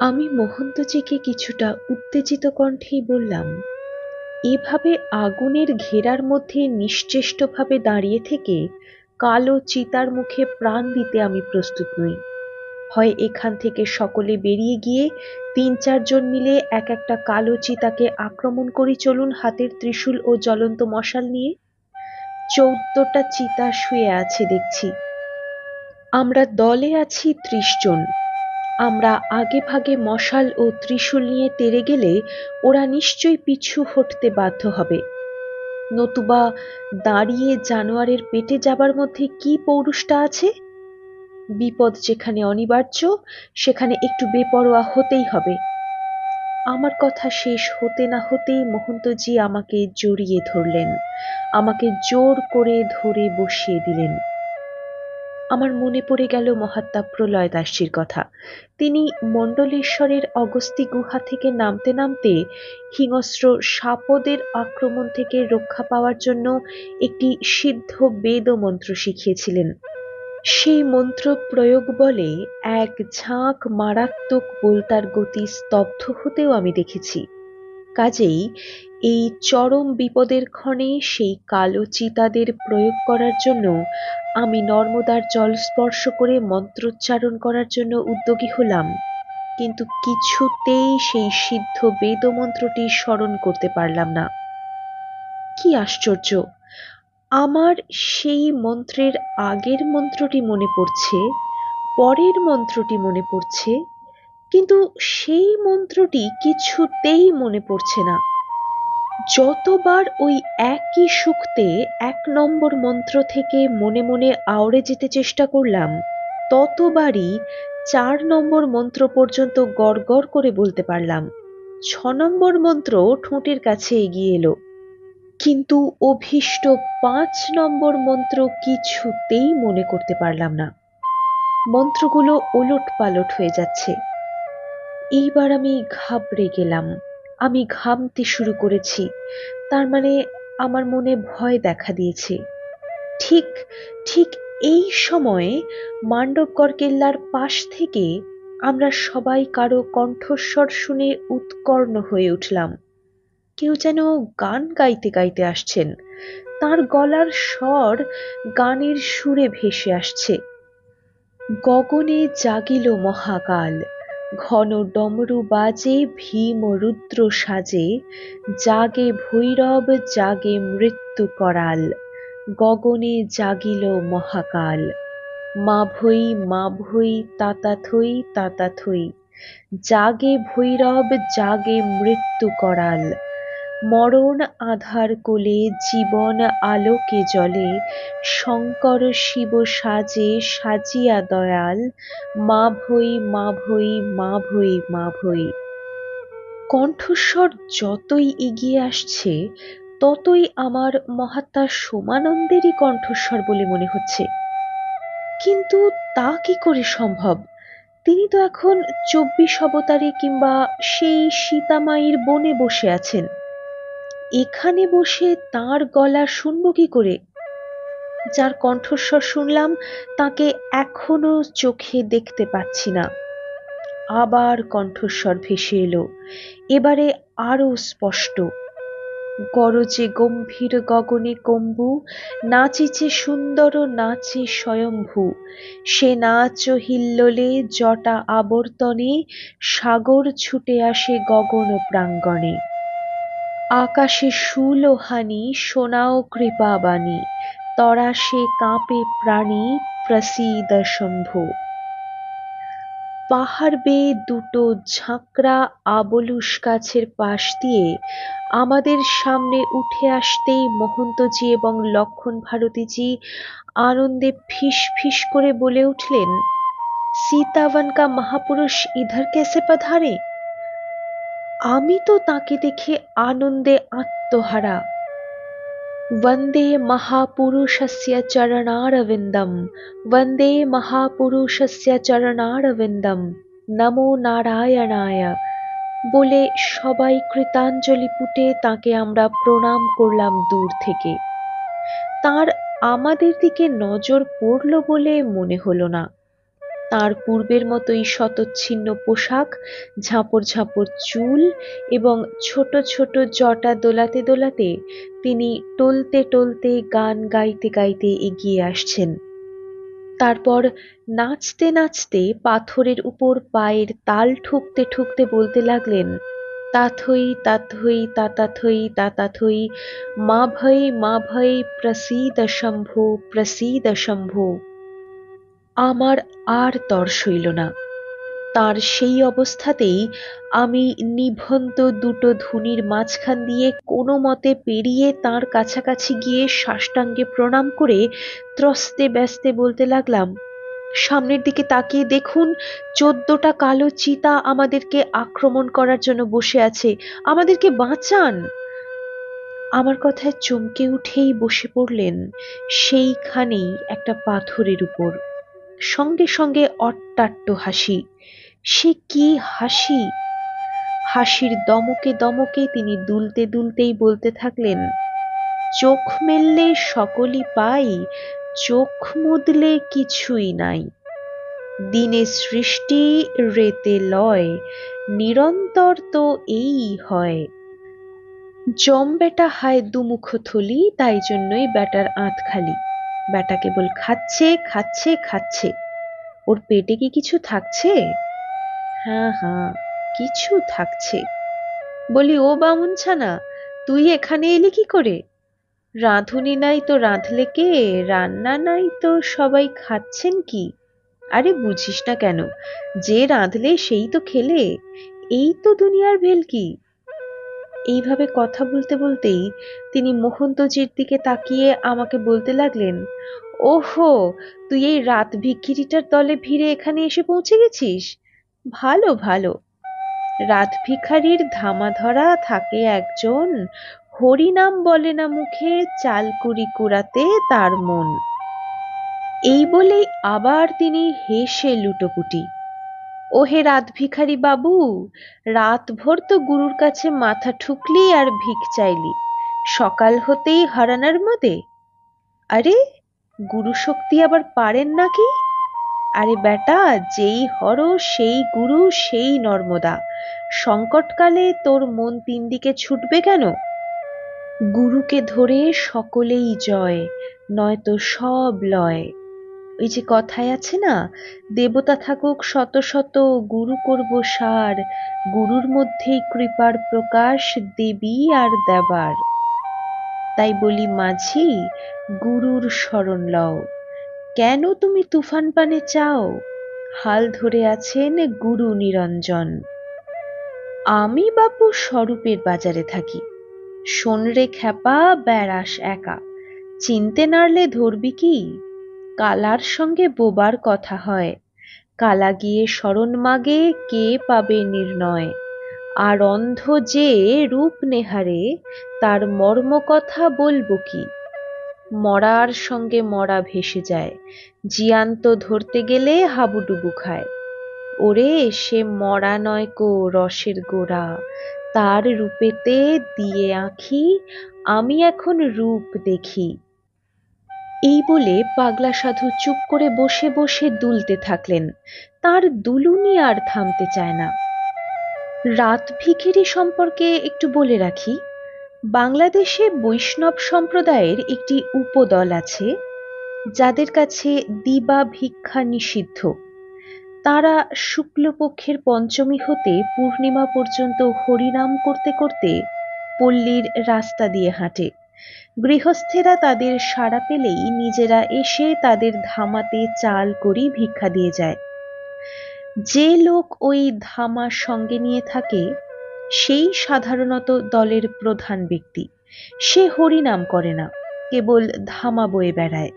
আমি মহন্তজিকে কিছুটা উত্তেজিত কণ্ঠেই বললাম, এভাবে আগুনের ঘেরার মধ্যে নিশ্চেষ্টভাবে দাঁড়িয়ে থেকে কালো চিতার মুখে প্রাণ দিতে আমি প্রস্তুত নই। হয় এখান থেকে সকলে বেরিয়ে গিয়ে তিন চারজন মিলে এক একটা কালো চিতাকে আক্রমণ করি চলুন হাতের ত্রিশূল ও জ্বলন্ত মশাল নিয়ে। চৌদ্দটা চিতা শুয়ে আছে দেখছি। আমরা দলে আছি ত্রিশ জন। আমরা আগে ভাগে মশাল ও ত্রিশূল নিয়ে তেরে গেলে ওরা নিশ্চয়ই পিছু হটতে বাধ্য হবে। নতুবা দাঁড়িয়ে জানোয়ারের পেটে যাবার মধ্যে কি পৌরুষটা আছে? বিপদ যেখানে অনিবার্য, সেখানে একটু বেপরোয়া হতেই হবে। আমার কথা শেষ হতে না হতেই মহন্তজি আমাকে জড়িয়ে ধরলেন। আমাকে জোর করে ধরে বসিয়ে দিলেন। আমার মনে পড়ে গেল মহাত্মা প্রলয় দাসজির কথা। তিনি মণ্ডলেশ্বরের অগস্তি গুহা থেকে নামতে নামতে হিংস্র সাপদের আক্রমণ থেকে রক্ষা পাওয়ার জন্য একটি সিদ্ধ বেদ মন্ত্র শিখিয়েছিলেন। সেই মন্ত্র প্রয়োগ বলে এক ঝাঁক মারাত্মক বোলতার গতি স্তব্ধ হতেও আমি দেখেছি। কাজেই এই চরম বিপদের ক্ষণে সেই কালো চিতাদের প্রয়োগ করার জন্য আমি নর্মদার জল স্পর্শ করে মন্ত্রোচ্চারণ করার জন্য উদ্যোগী হলাম। কিন্তু কিছুতেই সেই সিদ্ধ বেদ মন্ত্রটি স্মরণ করতে পারলাম না। কি আশ্চর্য! আমার সেই মন্ত্রের আগের মন্ত্রটি মনে পড়ছে, পরের মন্ত্রটি মনে পড়ছে, কিন্তু সেই মন্ত্রটি কিছুতেই মনে পড়ছে না। যতবার ওই একই সুক্তে এক নম্বর মন্ত্র থেকে মনে মনে আওড়ে যেতে চেষ্টা করলাম, ততবারই চার নম্বর মন্ত্র পর্যন্ত গড় করে বলতে পারলাম। ছ নম্বর মন্ত্র ঠোঁটের কাছে এগিয়ে এলো। কিন্তু অভীষ্ট পাঁচ নম্বর মন্ত্র কিছুতেই মনে করতে পারলাম না। মন্ত্রগুলো ওলট পালট হয়ে যাচ্ছে। এইবার আমি ঘাবড়ে গেলাম। আমি ঘামতে শুরু করেছি। তার মানে আমার মনে ভয় দেখা দিয়েছে। ঠিক ঠিক এই সময়ে মান্ডবগড় কেল্লার পাশ থেকে আমরা সবাই কারও কণ্ঠস্বর শুনে উৎকর্ণ হয়ে উঠলাম। কেউ যেন গান গাইতে গাইতে আসছেন। তার গলার স্বর গানের সুরে ভেসে আসছে। গগনে জাগিল মহাকাল। ঘন ডমরু বাজে, ভীম রুদ্র সাজে। জাগে ভৈরব, জাগে মৃত্যু করাল। গগনে জাগিল মহাকাল। মা ভৈ মা ভৈ তাতা থই তাতা জাগে ভৈরব, জাগে মৃত্যু করাল। মরণ আধার কোলে জীবন আলোকে জলে, শঙ্কর শিব সাজে সাজিয়া দয়াল মা ভৈ মা ভৈ মা ভৈ মা ভৈ কণ্ঠস্বর যতই এগিয়ে আসছে, ততই আমার মহাত্মা সোমানন্দেরই কণ্ঠস্বর বলে মনে হচ্ছে। কিন্তু তা কি করে সম্ভব? তিনি তো এখন চব্বিশ অবতারে কিংবা সেই সীতামাইয়ের বনে বসে আছেন। এখানে বসে তার গলা শুনব কি করে? যার কণ্ঠস্বর শুনলাম, তাকে এখনও চোখে দেখতে পাচ্ছি না। আবার কণ্ঠস্বর ভেসে এলো, এবারে আরও স্পষ্ট। গরজে গম্ভীর গগনে কম্বু, নাচিছে সুন্দর নাচে স্বয়ম্ভু। সে নাচ হিল্লোলে জটা আবর্তনে সাগর ছুটে আসে গগন প্রাঙ্গণে। আকাশে শুল হানি শোনাও কৃপাবাণী তরাসে কাঁপে প্রাণী, প্রসীদ শম্ভু। পাহাড় বেয়ে দুটো ঝাঁকড়া আবলুস গাছের পাশ দিয়ে আমাদের সামনে উঠে আসতেই মহন্তজি এবং লক্ষণ ভারতীজি আনন্দে ফিস ফিস করে বলে উঠলেন সীতাবন কা মহাপুরুষ ইধার কেসে পধারে? আমি তো তাকে দেখে আনন্দে আত্মহারা वन्दे महापुरुषस्य चरणारविन्दं वन्दे महापुरुषस्य চরণারবিন্দম নমো নারায়ণায় বলে সবাই কৃতাঞ্জলি পুটে তাকে আমরা প্রণাম করলাম দূর থেকে তার আমাদের দিকে নজর পড়ল বলে মনে হলো না তার পূর্বের মতোই শতচ্ছিন্ন পোশাক, ঝাঁপড় ঝাঁপড় চুল এবং ছোট ছোট জটা দোলাতে দোলাতে তিনি টলতে টলতে গান গাইতে গাইতে এগিয়ে আসছেন। তারপর নাচতে নাচতে পাথরের উপর পায়ের তাল ঠুকতে ঠুকতে বলতে লাগলেন, তাথই তাথই, তাতাথই তাতাথই, মা ভয় মা ভয়, প্রসীদ শম্ভো প্রসীদ শম্ভো আমার আর তর সইল না। তার সেই অবস্থাতেই আমি নিভন্ত দুটো ধুনির মাঝখান দিয়ে কোনো মতে পেরিয়ে তার কাছাকাছি গিয়ে সাষ্টাঙ্গে প্রণাম করে ত্রস্তে ব্যস্তে বলতে লাগলাম, সামনের দিকে তাকিয়ে দেখুন, চোদ্দটা কালো চিতা আমাদেরকে আক্রমণ করার জন্য বসে আছে। আমাদেরকে বাঁচান! আমার কথায় চমকে উঠেই বসে পড়লেন সেইখানেই একটা পাথরের উপর। সঙ্গে সঙ্গে অট্টাট্ট হাসি। সে কি হাসি? হাসির দমকে দমকে তিনি দুলতে দুলতেই বলতে থাকলেন, চোখ মেললে সকলই পাই, চোখ মুদলে কিছুই নাই। দিনে সৃষ্টি, রেতে লয়, নিরন্তর তো এই হয়। জম বেটা হায় দুমুখ থলি, তাই জন্যই বেটার আঁত খালি। বেটা কেবল খাচ্ছে খাচ্ছে খাচ্ছে। ওর পেটে কি কিছু থাকছে? হ্যাঁ হ্যাঁ কিছু থাকছে। বলি, ও বামুন ছানা, তুই এখানে এলি কি করে? রাঁধুনি নাই তো রাঁধলে কে? রান্না নাই তো সবাই খাচ্ছেন কি? আরে বুঝিস না কেন, যে রাঁধলে সেই তো খেলে, এই তো দুনিয়ার ভেলকি। এইভাবে কথা বলতে বলতেই তিনি মোহন্তজির দিকে তাকিয়ে আমাকে বলতে লাগলেন, ওহো, তুই এই রাত ভিক্ষিরিটার দলে ভিড়ে এখানে এসে পৌঁছে গেছিস? ভালো ভালো। রাত ভিখারির ধামা ধরা থাকে একজন, হরিনাম বলে না মুখে চালকুড়ি কুড়াতে তার মন। এই বলেই আবার তিনি হেসে লুটোপুটি। ওহে রাত ভিখারি বাবু রাত ভোর তো গুরুর কাছে মাথা ঠুকলি আর ভিক চাইলি। সকাল হতেই হারানার মধ্যে আরে, গুরু শক্তি আবার পারেন নাকি? আরে বেটা, যেই হর, সেই গুরু, সেই নর্মদা। সংকটকালে তোর মন তিন দিকে ছুটবে কেন? গুরুকে ধরে সকলেই জয়, নয়তো সব লয়। ওই যে কথায় আছে না, দেবতা থাকুক শত শত গুরু করব সার, গুরুর মধ্যেই কৃপার প্রকাশ দেবী আর দেবার। তাই বলি মাঝি, গুরুর শরণ লও। কেন তুমি তুফান পানে চাও? হাল ধরে আছেন গুরু নিরঞ্জন। আমি বাপু স্বরূপের বাজারে থাকি। শোনরে খ্যাপা, বেড়াস একা। চিনতে নাড়লে ধরবি কি? কালার সঙ্গে বোবার কথা হয়। কালা গিয়ে শরণ মাগে, কে পাবে নির্ণয়? আর অন্ধ যে রূপ নেহারে, তার মর্ম কথা বলব কি? মরার সঙ্গে মরা ভেসে যায়, জিয়ান্ত ধরতে গেলে হাবুডুবু খায়। ওরে সে মরা নয় কো রসের গোড়া, তার রূপেতে দিয়ে আঁখি, আমি এখন রূপ দেখি। এই বলে পাগলা সাধু চুপ করে বসে বসে দুলতে থাকলেন। তার দুলুনি আর থামতে চায় না। রাত ভিখিরি সম্পর্কে একটু বলে রাখি, বাংলাদেশে বৈষ্ণব সম্প্রদায়ের একটি উপদল আছে, যাদের কাছে দিবা ভিক্ষা নিষিদ্ধ। তারা শুক্লপক্ষের পঞ্চমী হতে পূর্ণিমা পর্যন্ত হরিনাম করতে করতে পল্লীর রাস্তা দিয়ে হাঁটে। গৃহস্থেরা তাদের সাড়া পেলেই নিজেরা এসে তাদের ধামাতে চাল করি ভিক্ষা দিয়ে যায়। যে লোক ওই ধামা সঙ্গে নিয়ে থাকে, সেই সাধারণত দলের প্রধান ব্যক্তি। সে হরিনাম করে না, কেবল ধামা বয়ে বেড়ায়।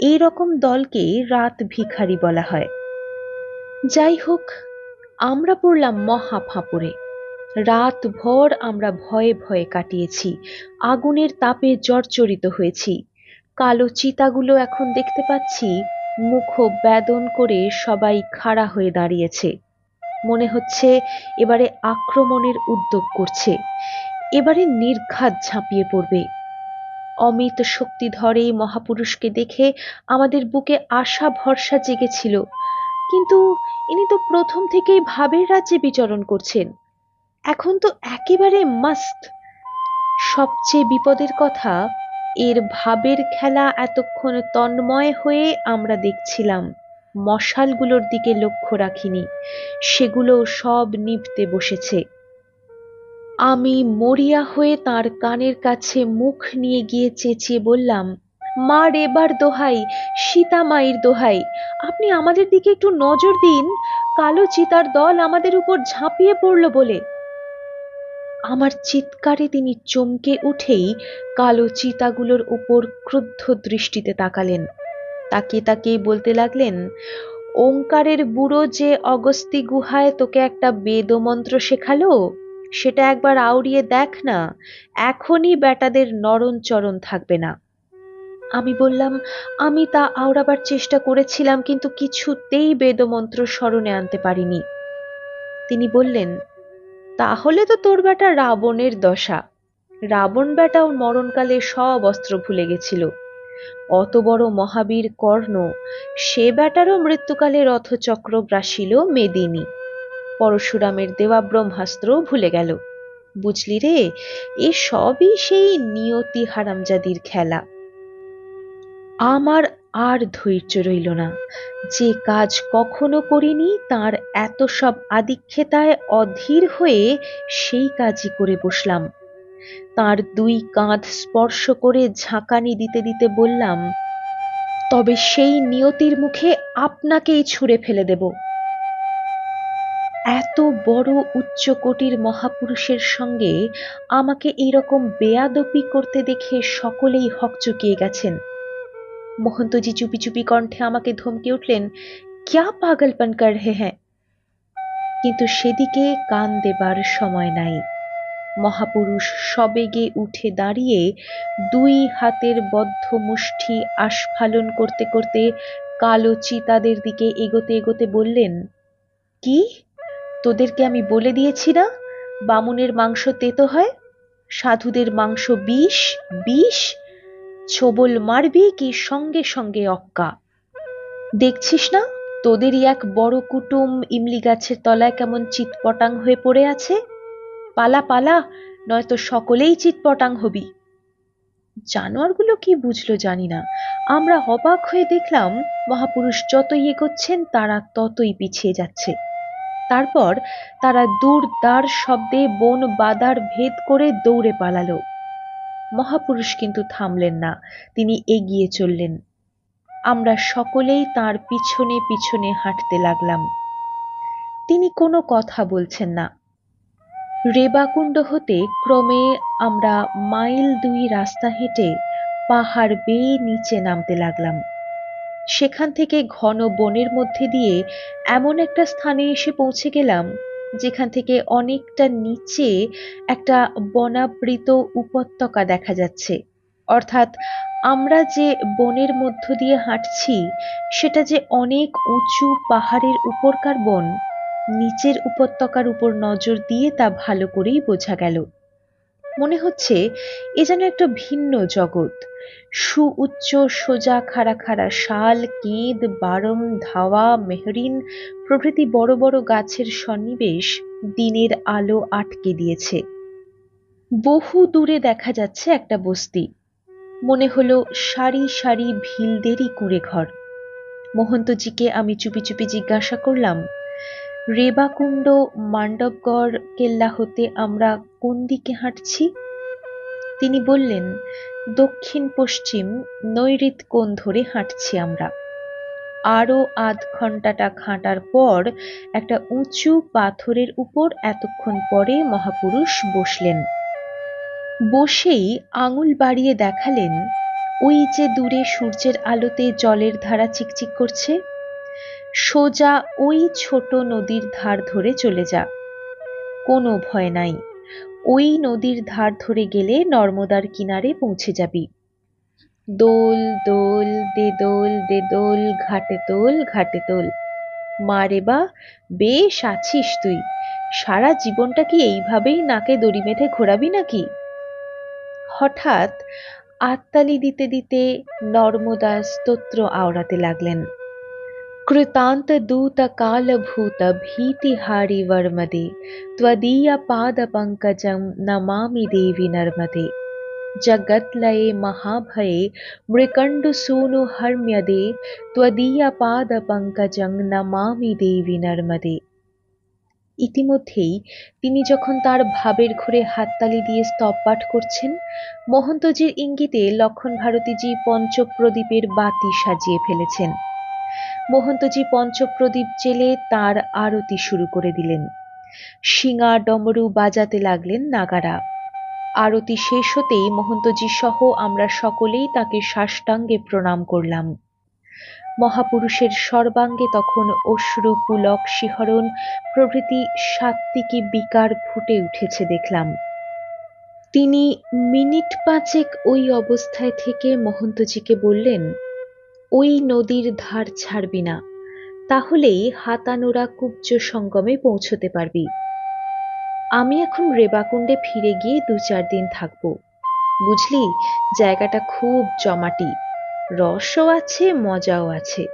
এই রকম দলকে রাত ভিখারি বলা হয়। যাই হোক, আমরা পড়লাম মহা ফাঁপড়ে। রাত ভর আমরা ভয়ে ভয়ে কাটিয়েছি, আগুনের তাপে জর্জরিত হয়েছি। কালো চিতাগুলো এখন দেখতে পাচ্ছি মুখ বেদন করে সবাই খাড়া হয়ে দাঁড়িয়েছে। মনে হচ্ছে এবারে আক্রমণের উদ্যোগ করছে। এবারে নির্ঘাত ঝাঁপিয়ে পড়বে। অমিত শক্তি ধরে মহাপুরুষকে দেখে আমাদের বুকে আশা ভরসা জেগেছিল। কিন্তু ইনি তো প্রথম থেকেই ভাবের রাজ্যে বিচরণ করছেন। এখন তো একেবারে মাস্ত সবচেয়ে বিপদের কথা, এর ভাবের খেলা এতক্ষণ তন্ময় হয়ে আমরা দেখছিলাম। মশালগুলোর দিকে লক্ষ্য রাখিনি, সেগুলো সব নিভতে বসেছে। আমি মরিয়া হয়ে তার কানের কাছে মুখ নিয়ে গিয়ে চেঁচিয়ে বললাম মা রেবার দোহাই, সীতা মায়ের দোহাই। আপনি আমাদের দিকে একটু নজর দিন। কালো চিতার দল আমাদের উপর ঝাঁপিয়ে পড়ল বলে। আমার চিৎকারে তিনি চমকে উঠেই কালো চিতাগুলোর উপর ক্রুদ্ধ দৃষ্টিতে তাকালেন। তাকিয়ে তাকিয়ে বলতে লাগলেন, ওঙ্কারের বুড়ো যে অগস্তি গুহায় তোকে একটা বেদমন্ত্র শেখালো, সেটা একবার আউড়িয়ে দেখ না, এখনই বেটাদের নরণ চরণ থাকবে না। আমি বললাম, আমি তা আওড়াবার চেষ্টা করেছিলাম, কিন্তু কিছুতেই বেদমন্ত্র স্মরণে আনতে পারিনি। তিনি বললেন তাহলে তো তোর বেটা রাবণের দশা। রাবণ বেটাও মরণকালে সব অস্ত্র ভুলে গেছিল। অত বড় মহাবীর কর্ণ, সে বেটারও মৃত্যুকালে রথচক্র গ্রাসিল মেদিনী। পরশুরামের দেওয়া ব্রহ্মাস্ত্র ভুলে গেল। বুঝলি রে, এ সবই সেই নিয়তি হারামজাদির খেলা। আমার আর ধৈর্য রইল না। যে কাজ কখনো করিনি, তার এত সব আদিক্ষেতায় অধীর হয়ে সেই কাজই করে বসলাম। তার দুই কাঁধ স্পর্শ করে ঝাঁকানি দিতে দিতে বললাম, তবে সেই নিয়তির মুখে আপনাকেই ছুঁড়ে ফেলে দেব। এত বড় উচ্চকোটির মহাপুরুষের সঙ্গে আমাকে এইরকম বেয়াদপি করতে দেখে সকলেই হকচকিয়ে গেছেন। মোহন্তজি চুপি চুপি কণ্ঠে আমাকে ধমকে উঠলেন ক্যা পাগলপন কর হে হ্যাঁ কিন্তু সেদিকে কান দেবার সময় নাই মহাপুরুষ সবেগে উঠে দাঁড়িয়ে দুই হাতের বদ্ধ মুষ্টি আস্ফালন করতে করতে কালো চিতাদের দিকে এগোতে এগোতে বললেন কি তোদেরকে আমি বলে দিয়েছি না বামুনের মাংস তেতো হয় সাধুদের মাংস বিষ বিষ ছোবল মারবি কি সঙ্গে সঙ্গে অক্কা। দেখছিস না, তোদেরই এক বড় কুটুম ইমলি গাছের তলায় কেমন চিৎপটাং হয়ে পড়ে আছে? পালা পালা, নয়তো সকলেই চিৎপটাং হবি। জানোয়ারগুলো কি বুঝলো জানি না। আমরা অবাক হয়ে দেখলাম, মহাপুরুষ যতই এগোচ্ছেন, তারা ততই পিছিয়ে যাচ্ছে। তারপর তারা দূর দার শব্দে বন বাদার ভেদ করে দৌড়ে পালালো। মহাপুরুষ কিন্তু থামলেন না। তিনি এগিয়ে চললেন। আমরা সকলেই তার পিছনে পিছনে হাঁটতে লাগলাম। তিনি কোনো কথা বলছেন না। রেবাকুণ্ড হতে ক্রমে আমরা মাইল দুই রাস্তা হেঁটে পাহাড় বেয়ে নিচে নামতে লাগলাম। সেখান থেকে ঘন বনের মধ্যে দিয়ে এমন একটা স্থানে এসে পৌঁছে গেলাম যেখান থেকে অনেকটা নিচে একটা বনাবৃত উপত্যকা দেখা যাচ্ছে। অর্থাৎ আমরা যে বনের মধ্য দিয়ে হাঁটছি, সেটা যে অনেক উঁচু পাহাড়ের উপরকার বন, নিচের উপত্যকার উপর নজর দিয়ে তা ভালো করেই বোঝা গেল। মনে হচ্ছে এ যেন একটা ভিন্ন জগৎ। সুউচ্চ সোজা খাড়া খাড়া শাল, কেঁদ বারম ধাওয়া, মেহরিন প্রভৃতি বড় বড় গাছের সন্নিবেশ দিনের আলো আটকে দিয়েছে। বহু দূরে দেখা যাচ্ছে একটা বস্তি। মনে হলো সারি সারি ভিলদেরই কুঁড়ে ঘর। মহন্তজিকে আমি চুপি চুপি জিজ্ঞাসা করলাম, রেবাকুণ্ড, মান্ডবগড় কেল্লা হতে আমরা কোন দিকে হাঁটছি? তিনি বললেন, দক্ষিণ পশ্চিম নৈরিত কোণ ধরে হাঁটছি আমরা। আরও আধ ঘন্টাটা খাঁটার পর একটা উঁচু পাথরের উপর এতক্ষণ পরে মহাপুরুষ বসলেন। বসেই আঙুল বাড়িয়ে দেখালেন, ওই যে দূরে সূর্যের আলোতে জলের ধারা চিকচিক করছে, সোজা ওই ছোট নদীর ধার ধরে চলে যা। কোনো ভয় নাই। ওই নদীর ধার ধরে গেলে নর্মদার কিনারে পৌঁছে যাবি। দোল দোল দে দোল দে দোল, ঘাটে তোল ঘাটে তোল মা রে বা, বেশ আছিস তুই। সারা জীবনটা কি এইভাবেই নাকে দড়ি বেঁধে ঘোরাবি নাকি? হঠাৎ আত্মালি দিতে দিতে নর্মদা স্তোত্র আওড়াতে লাগলেন। कृतान्तदूतकालभूतभीतिहारिवर्मदे त्वदीयपादपङ्कजं नमामि देवि नर्मदे जगत्लये महाभये मृकण्डसूनुहर्म्यदे त्वदीयपादपङ्कजं নমামি দেবী নর্মদে ইতিমধ্যেই তিনি যখন তার ভাবের ঘুরে হাততালি দিয়ে স্তব পাঠ করছেন মহন্তজির ইঙ্গিতে লক্ষণ ভারতীজি পঞ্চপ্রদীপের বাতি সাজিয়ে ফেলেছেন মহন্তজি পঞ্চপ্রদীপ জেলে তার আরতি শুরু করে দিলেন। শিঙা ডমরু বাজাতে লাগলেন নাগারা। আরতি শেষ হতেই মহন্তজি সহ আমরা সকলেই তাকে সাষ্টাঙ্গে প্রণাম করলাম। মহাপুরুষের সর্বাঙ্গে তখন অশ্রু, পুলক, শিহরণ, প্রভৃতি সাত্ত্বিকী বিকার ফুটে উঠেছে দেখলাম। তিনি মিনিট পাঁচেক ওই অবস্থায় থেকে মহন্তজিকে বললেন ওই নদীর ধার ছাড়বি না, তাহলেই হাতানোরা কুব্জ সঙ্গমে পৌঁছতে পারবি। আমি এখন রেবাকুণ্ডে ফিরে গিয়ে দু চার দিন থাকব। বুঝলি, জায়গাটা খুব জমাটি, রসও আছে, মজাও আছে।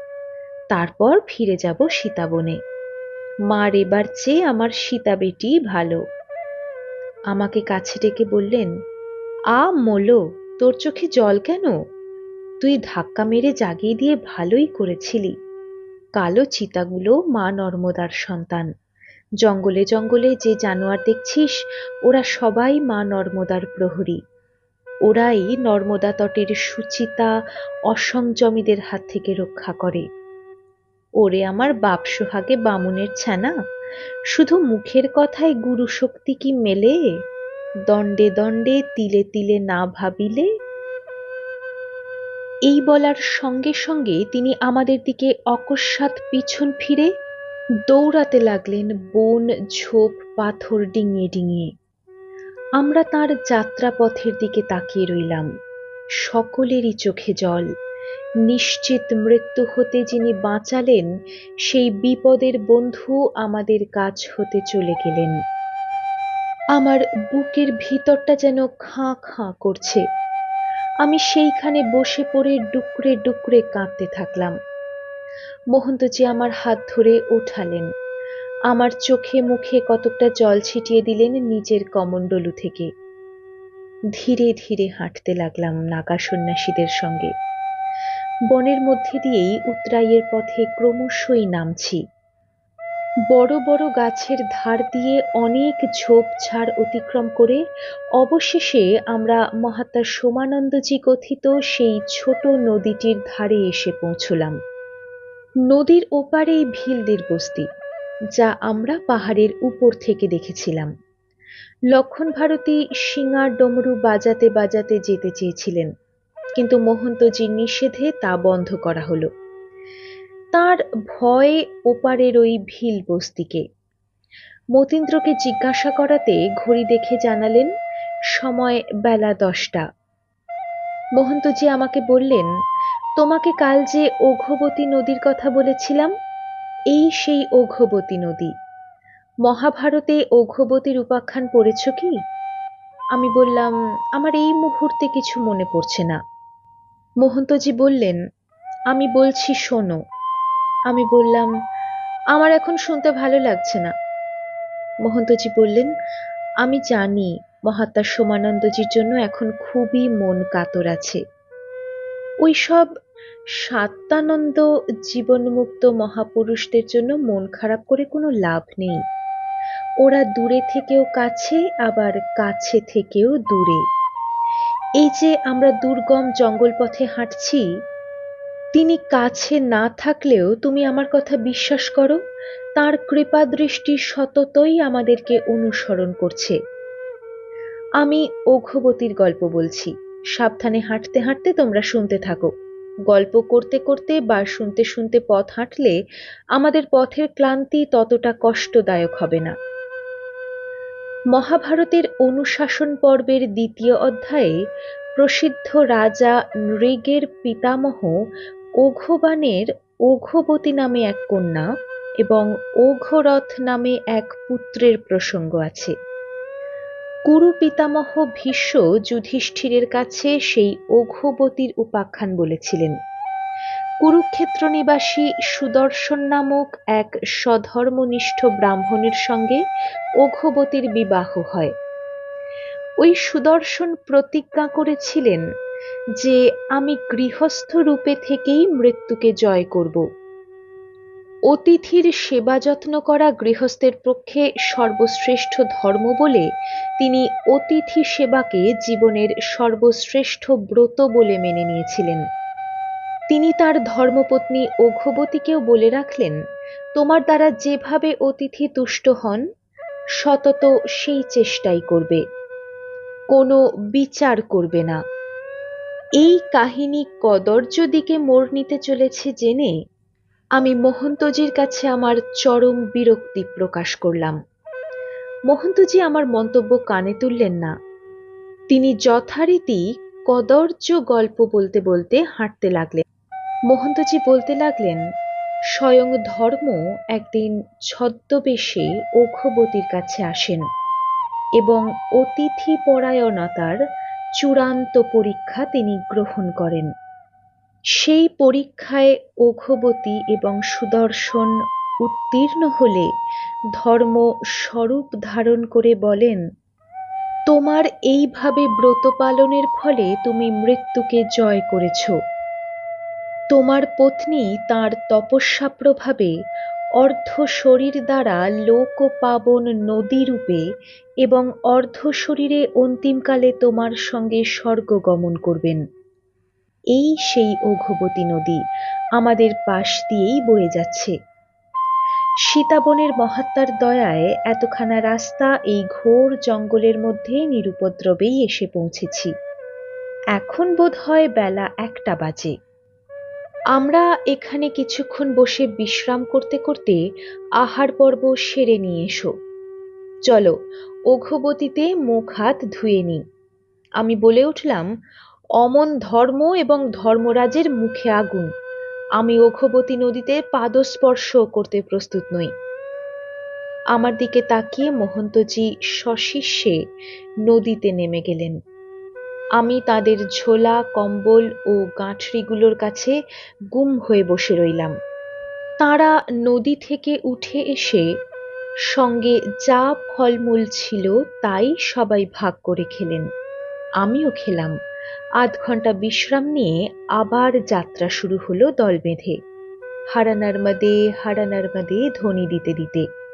তারপর ফিরে যাব সীতাবনে। মার এবার চেয়ে আমার সীতা বেটি ভালো। আমাকে কাছে ডেকে বললেন, আ, মোলো, তোর চোখে জল কেন? তুই ধাক্কা মেরে জাগিয়ে দিয়ে ভালোই করেছিলি। কালো চিতাগুলো মা নর্মদার সন্তান। জঙ্গলে জঙ্গলে যে জানোয়ার দেখছিস, ওরা সবাই মা নর্মদার প্রহরী। ওরাই নর্মদা তটের সুচিতা, অসংযমীদের হাত থেকে রক্ষা করে। ওরে আমার বাপ সোহাগে বামুনের ছানা, শুধু মুখের কথায় গুরু শক্তি কি মেলে? দণ্ডে দণ্ডে তিলে তিলে না ভাবিলে এই বলার সঙ্গে সঙ্গে তিনি আমাদের দিকে অকস্মাৎ পিছন ফিরে দৌড়াতে লাগলেন বন, ঝোপ, পাথর ডিঙিয়ে ডিঙিয়ে। আমরা তার যাত্রাপথের দিকে তাকিয়ে রইলাম। সকলেরই চোখে জল। নিশ্চিত মৃত্যু হতে যিনি বাঁচালেন, সেই বিপদের বন্ধু আমাদের কাজ হতে চলে গেলেন। আমার বুকের ভিতরটা যেন খাঁ খাঁ করছে। আমি সেইখানে বসে পড়ে ডুকরে ডুকরে কাঁদতে থাকলাম। মহন্তজি আমার হাত ধরে ওঠালেন আমার চোখে মুখে কতকটা জল ছিটিয়ে দিলেন নিজের কমণ্ডলু থেকে। ধীরে ধীরে হাঁটতে লাগলাম নাগা সন্ন্যাসীদের সঙ্গে। বনের মধ্যে দিয়েই উত্তরাইয়ের পথে ক্রমশই নামছি। বড় বড় গাছের ধার দিয়ে অনেক ঝোপঝাড় অতিক্রম করে অবশেষে আমরা মহাত্মা সোমানন্দজি কথিত সেই ছোট নদীটির ধারে এসে পৌঁছলাম। নদীর ওপারেই ভিলদের বস্তি, যা আমরা পাহাড়ের উপর থেকে দেখেছিলাম। লক্ষণ ভারতী সিঙ্গার ডমরু বাজাতে বাজাতে যেতে চেয়েছিলেন, কিন্তু মহন্তজির নিষেধে তা বন্ধ করা হলো। তার ভয়ে ওপারের ওই ভিল বস্তিকে। মতীন্দ্রকে জিজ্ঞাসা করাতে ঘড়ি দেখে জানালেন, সময় বেলা দশটা। মহন্তজি আমাকে বললেন, তোমাকে কাল যে ওঘবতী নদীর কথা বলেছিলাম, এই সেই ওঘবতী নদী। মহাভারতে ওঘবতীর উপাখ্যান পড়েছ কি? আমি বললাম, আমার এই মুহূর্তে কিছু মনে পড়ছে না। মহন্তজি বললেন, আমি বলছি শোনো আমি বললাম, আমার এখন শুনতে ভালো লাগছে না। মহন্তজি বললেন, আমি জানি মহাত্মা সোমানন্দজির জন্য এখন খুবই মন কাতর আছে। ওই সব সাত্যানন্দ জীবনমুক্ত মহাপুরুষদের জন্য মন খারাপ করে কোনো লাভ নেই। ওরা দূরে থেকেও কাছে, আবার কাছে থেকেও দূরে। এই যে আমরা দুর্গম জঙ্গল পথে হাঁটছি তিনি কাছে না থাকলেও তুমি আমার কথা বিশ্বাস করো, তার কৃপা দৃষ্টি সততই আমাদেরকে অনুসরণ করছে। আমি ওঘবতীর গল্প বলছি। সাবধানে হাঁটতে হাঁটতে তোমরা শুনতে থাকো। গল্প করতে করতে বা শুনতে শুনতে পথ হাঁটলে আমাদের পথের ক্লান্তি ততটা কষ্টদায়ক হবে না। মহাভারতের অনুশাসন পর্বের দ্বিতীয় অধ্যায়ে প্রসিদ্ধ রাজা নৃগের পিতামহ ওঘবানের ওঘবতী নামে এক কন্যা এবং ওঘরথ নামে এক পুত্রের প্রসঙ্গ আছে। কুরু পিতামহ ভীষ্ম যুধিষ্ঠিরের কাছে সেই ওঘবতীর উপাখ্যান বলেছিলেন। কুরুক্ষেত্র নিবাসী সুদর্শন নামক এক সধর্মনিষ্ঠ ব্রাহ্মণের সঙ্গে অঘবতীর বিবাহ হয়। ওই সুদর্শন প্রতিজ্ঞা করেছিলেন যে আমি গৃহস্থ রূপে থেকেই মৃত্যুকে জয় করব। অতিথির সেবা যত্ন করা গৃহস্থের পক্ষে সর্বশ্রেষ্ঠ ধর্ম বলে তিনি অতিথি সেবাকে জীবনের সর্বশ্রেষ্ঠ ব্রত বলে মেনে নিয়েছিলেন। তিনি তার ধর্মপত্নী অঘবতীকেও বলে রাখলেন, তোমার দ্বারা যেভাবে অতিথি তুষ্ট হন, সতত সেই চেষ্টাই করবে। কোনো বিচার করবে না। এই কাহিনী কদর্য দিকে মোড় নিতে চলেছে জেনে আমি মহন্তজির কাছে আমার চরম বিরক্তি প্রকাশ করলাম। মহন্তজি আমার মন্তব্য কানে তুললেন না। তিনি যথারীতি কদর্য গল্প বলতে বলতে হাঁটতে লাগলেন। মহন্তজি বলতে লাগলেন, স্বয়ং ধর্ম একদিন ছদ্মবেশে অঘবতীর কাছে আসেন এবং অতিথি পরায়ণতার চূড়ান্ত পরীক্ষা তিনি গ্রহণ করেন। সেই পরীক্ষায় অঘবতী এবং সুদর্শন উত্তীর্ণ হলে ধর্ম স্বরূপ ধারণ করে বলেন, তোমার এইভাবে ব্রত পালনের ফলে তুমি মৃত্যুকে জয় করেছ। তোমার পত্নী তার তপস্যা প্রভাবে অর্ধ শরীর দ্বারা লোক পাবন নদী রূপে এবং অর্ধ শরীরে অন্তিমকালে তোমার সঙ্গে স্বর্গ গমন করবেন। এই সেই অঘবতী নদী আমাদের পাশ দিয়েই বয়ে যাচ্ছে। সীতাবনের মহাত্মার দয়ায় এতখানা রাস্তা এই ঘোর জঙ্গলের মধ্যে নিরুপদ্রবেই এসে পৌঁছেছি। এখন বোধ হয় বেলা একটা বাজে। আমরা এখানে কিছুক্ষণ বসে বিশ্রাম করতে করতে আহার পর্ব সেরে নিয়ে এসো। চলো, অঘবতীতে মুখ হাত ধুয়ে নিই। আমি বলে উঠলাম, অমন ধর্ম এবং ধর্মরাজের মুখে আগুন। আমি অঘবতী নদীতে পাদস্পর্শ করতে প্রস্তুত নই। আমার দিকে তাকিয়ে মহন্তজি সশিষ্যে নদীতে নেমে গেলেন। আমি তাদের ঝোলা, কম্বল ও গাঁঠরিগুলোর কাছে গুম হয়ে বসে রইলাম। তারা নদী থেকে উঠে এসে সঙ্গে যা ফলমূল ছিল তাই সবাই ভাগ করে খেলেন। আমিও খেলাম। আধ ঘণ্টা বিশ্রাম নিয়ে আবার যাত্রা শুরু হলো দল বেঁধে। হারা নর্মদে হারা নর্মদে ধ্বনি দিতে দিতে।